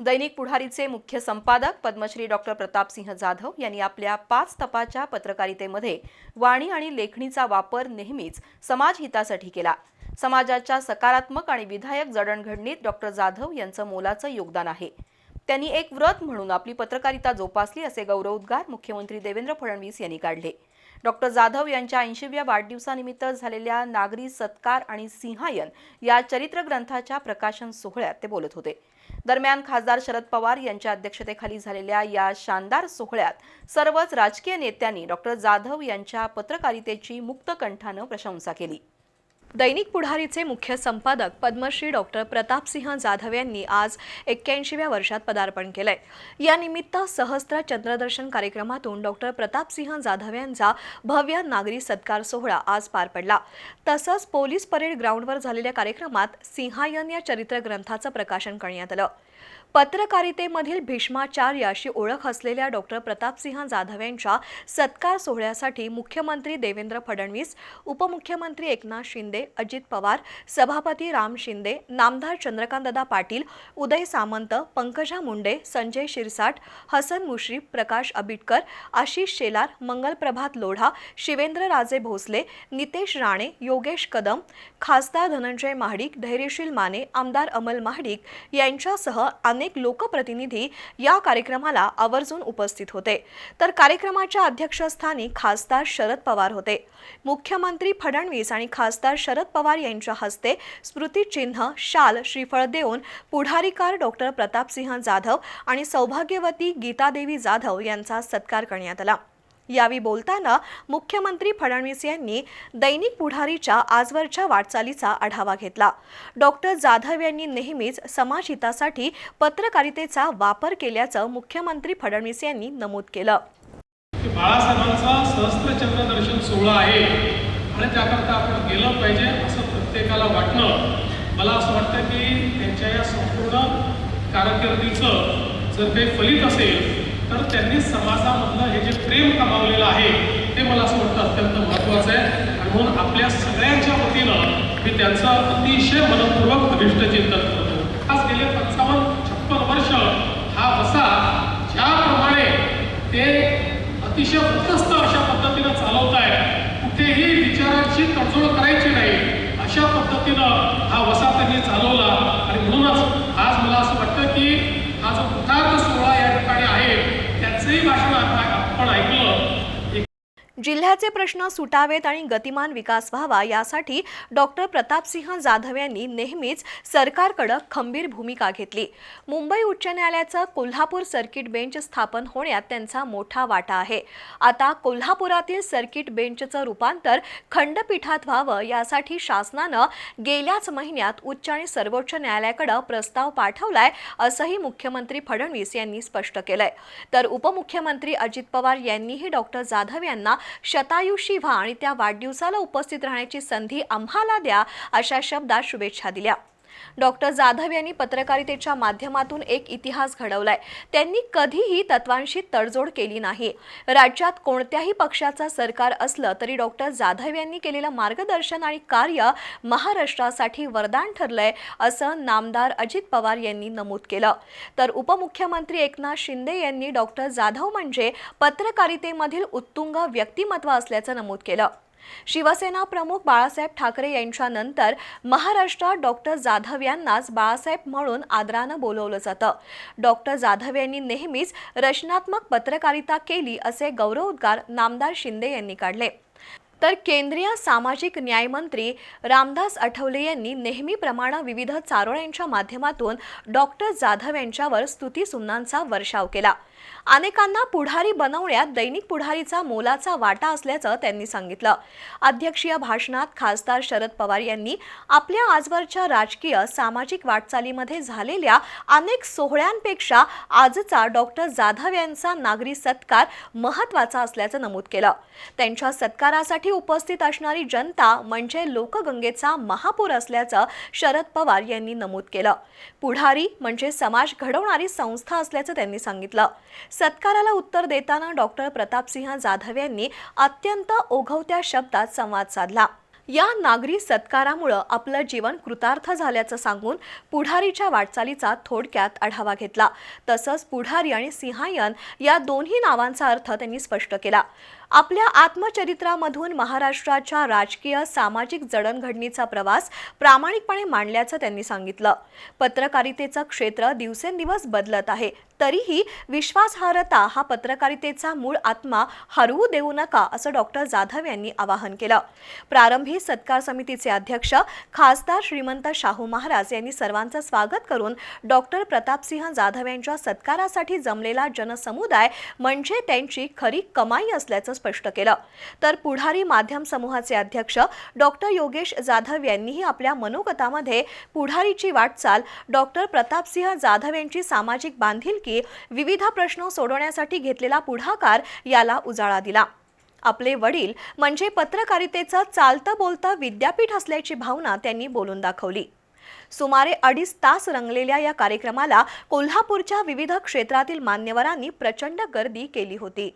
दैनिक पुढारीचे मुख्य संपादक पद्मश्री डॉक्टर प्रतापसिंह जाधव यांनी आपल्या पाच तपाच्या पत्रकारितेमध्ये वाणी आणि लेखणीचा वापर नेहमीच समाजहितासाठी केला. समाजाच्या सकारात्मक आणि विधायक जडणघडणीत डॉक्टर जाधव यांचं मोलाचं योगदान आहे. त्यांनी एक व्रत म्हणून आपली पत्रकारिता जोपासली असे गौरवोद्गार मुख्यमंत्री देवेंद्र फडणवीस यांनी काढले. डॉक्टर जाधव यांच्या ऐंशीव्या वाढदिवसानिमित्त झालेल्या नागरी सत्कार आणि सिंहायन या चरित्र ग्रंथाच्या प्रकाशन सोहळ्यात ते बोलत होते. दरम्यान खासदार शरद पवार यांच्या अध्यक्षतेखाली झालेल्या या शानदार सोहळ्यात सर्वच राजकीय नेत्यांनी डॉक्टर जाधव यांच्या पत्रकारितेची मुक्त कंठानं प्रशंसा केली. दैनिक पुढारीचे मुख्य संपादक पद्मश्री डॉक्टर प्रतापसिंह जाधव यांनी आज एक्क्याऐंशीव्या वर्षात पदार्पण केलंय. यानिमित्त सहस्त्र चंद्रदर्शन कार्यक्रमातून डॉक्टर प्रतापसिंह जाधव यांचा भव्य नागरी सत्कार सोहळा आज पार पडला. तसंच पोलीस परेड ग्राउंडवर झालेल्या कार्यक्रमात सिंहायन या चरित्र ग्रंथाचं प्रकाशन करण्यात आलं. पत्रकारितेमधील भीष्माचार्य अशी ओळख असलेल्या डॉक्टर प्रतापसिंह जाधव यांच्या सत्कार सोहळ्यासाठी मुख्यमंत्री देवेंद्र फडणवीस उपमुख्यमंत्री एकनाथ शिंदे अजित पवार सभापती राम शिंदे नामदार चंद्रकांतदा पाटील उदय सामंत पंकजा मुंडे संजय शिरसाट हसन मुश्रीफ प्रकाश आबिटकर आशिष शेलार मंगलप्रभात लोढा शिवेंद्रराजे भोसले नितेश राणे योगेश कदम खासदार धनंजय महाडिक धैर्यशील माने आमदार अमल महाडिक यांच्यासह अनेक लोकप्रतिनिधी या कार्यक्रमाला आवर्जून उपस्थित होते. तर कार्यक्रमाच्या अध्यक्षस्थानी खासदार शरद पवार होते. मुख्यमंत्री फडणवीस आणि खासदार शरद पवार यांच्या हस्ते स्मृतिचिन्ह शाल श्रीफळ देऊन पुढारीकार डॉक्टर प्रतापसिंह जाधव आणि सौभाग्यवती गीतादेवी जाधव यांचा सत्कार करण्यात आला. यावेळी बोलताना मुख्यमंत्री फडणवीस यांनी दैनिक पुढारीच्या आजवरच्या वाटचालीचा आढावा घेतला. डॉक्टर जाधव यांनी नेहमीच समाजहितासाठी पत्रकारितेचा वापर केल्याचं मुख्यमंत्री फडणवीस यांनी नमूद केलं. बाळासाहेबांचा सहस्त्रचंद्र दर्शन सोहळा आहे. आणि त्याकरता आपण गेलं पाहिजे असं प्रत्येकाला वाटणं मला असं वाटतं की त्यांच्या या संपूर्ण कारकिर्दीचं जर काही फलित असेल तर त्यांनी समाजामधलं हे जे प्रेम कमावलेलं आहे ते मला असं वाटतं अत्यंत महत्त्वाचं आहे. आणि म्हणून आपल्या सगळ्यांच्या वतीनं मी त्यांचं अतिशय मनपूर्वक अभिष्ट चिंतन करतो आज गेले पंचावन्न छप्पन वर्ष हा वसा ज्याप्रमाणे ते अतिशय उत्कृष्ट अशा पद्धतीनं चालवत आहे कुठेही विचारांची तडजोड करायची नाही अशा पद्धतीनं हा वसा त्यांनी चालवला. आणि म्हणूनच आज मला असं वाटतं की हा जो कृतार्थ सोहळा या ठिकाणी आहे त्याचंही भाषण आता आपण ऐकलं जिल्ह्याचे प्रश्न सुटावेत आणि गतिमान विकास व्हावा यासाठी डॉक्टर प्रतापसिंह जाधव यांनी नेहमीच सरकारकडे खंबीर भूमिका घेतली. मुंबई उच्च न्यायालयाचं कोल्हापूर सर्किट बेंच स्थापन होण्यात त्यांचा मोठा वाटा आहे. आता कोल्हापुरातील सर्किट बेंचचं रूपांतर खंडपीठात व्हावं यासाठी शासनानं गेल्याच महिन्यात उच्च आणि सर्वोच्च न्यायालयाकडे प्रस्ताव पाठवलाय असंही मुख्यमंत्री फडणवीस यांनी स्पष्ट केलंय. तर उपमुख्यमंत्री अजित पवार यांनीही डॉक्टर जाधव यांना शतायुषी व्हा आणि त्या वाढदिवसाला उपस्थित राहण्याची संधी आम्हाला द्या अशा शब्दात शुभेच्छा दिल्या. डॉक्टर जाधव यांनी पत्रकारितेच्या माध्यमातून एक इतिहास घडवलाय. त्यांनी कधीही तत्वांशी तडजोड केली नाही. राज्यात कोणत्याही पक्षाचा सरकार असलं तरी डॉक्टर जाधव यांनी केलेलं मार्गदर्शन आणि कार्य महाराष्ट्रासाठी वरदान ठरलंय असं नामदार अजित पवार यांनी नमूद केलं. तर उपमुख्यमंत्री एकनाथ शिंदे यांनी डॉक्टर जाधव म्हणजे पत्रकारितेमधील उत्तुंग व्यक्तिमत्व असल्याचं नमूद केलं. शिवसेना प्रमुख बाळासाहेब ठाकरे यांच्यानंतर महाराष्ट्रात डॉक्टर जाधव यांनाच बाळासाहेब म्हणून आदरानं बोलवलं जातं. डॉक्टर जाधव यांनी नेहमीच रचनात्मक पत्रकारिता केली असे गौरवोद्गार नामदार शिंदे यांनी काढले. तर केंद्रीय सामाजिक न्यायमंत्री रामदास आठवले यांनी नेहमीप्रमाणे विविध चारोळ्यांच्या माध्यमातून डॉक्टर जाधव यांच्यावर स्तुतीसुमनांचा वर्षाव केला. अनेकांना पुढारी बनवण्यात दैनिक पुढारीचा मोलाचा वाटा असल्याचं त्यांनी सांगितलं. अध्यक्षीय भाषणात खासदार शरद पवार यांनी आपल्या आजवरच्या राजकीय सामाजिक वाटचालीमध्ये झालेल्या अनेक सोहळ्यांपेक्षा आजचा डॉक्टर जाधव यांचा नागरी सत्कार महत्त्वाचा असल्याचं नमूद केलं. त्यांच्या सत्कारासाठी उपस्थित असणारी जनता म्हणजे लोकगंगेचा महापूर असल्याचं शरद पवार यांनी नमूद केलं. पुढारी म्हणजे समाज घडवणारी संस्था असल्याचं त्यांनी सांगितलं. सत्काराला उत्तर देताना डॉक्टर प्रतापसिंह जाधव यांनी अत्यंत ओघवत्या शब्दात संवाद साधला. या नागरी सत्कारामुळं आपलं जीवन कृतार्थ झाल्याचं सांगून पुढारीच्या वाटचालीचा थोडक्यात आढावा घेतला. तसंच पुढारी आणि सिंहायन या दोन्ही नावांचा अर्थ त्यांनी स्पष्ट केला. आपल्या आत्मचरित्रामधून महाराष्ट्राच्या राजकीय सामाजिक जडणघडणीचा प्रवास प्रामाणिकपणे मांडल्याचं त्यांनी सांगितलं. पत्रकारितेचं क्षेत्र दिवसेंदिवस बदलत आहे. तरीही विश्वासार्हता हा पत्रकारितेचा मूळ आत्मा हरवू देऊ नका असं डॉक्टर जाधव यांनी आवाहन केलं. प्रारंभी सत्कार समितीचे अध्यक्ष खासदार श्रीमंत शाहू महाराज यांनी सर्वांचं स्वागत करून डॉक्टर प्रतापसिंह जाधव यांच्या सत्कारासाठी जमलेला जनसमुदाय म्हणजे त्यांची खरी कमाई असल्याचं स्पष्ट केलं. तर पुढारी माध्यम समूहाचे अध्यक्ष डॉक्टर योगेश जाधव यांनीही आपल्या मनोगतामध्ये पुढारीची वाटचाल डॉक्टर प्रतापसिंह जाधव यांची सामाजिक बांधिलकी विविध प्रश्न सोडवण्यासाठी घेतलेला पुढाकार याला उजाळा दिला. आपले वडील म्हणजे पत्रकारितेचं चालतं बोलतं विद्यापीठ असल्याची भावना त्यांनी बोलून दाखवली. सुमारे अडीच तास रंगलेल्या या कार्यक्रमाला कोल्हापूरच्या विविध क्षेत्रातील मान्यवरांनी प्रचंड गर्दी केली होती.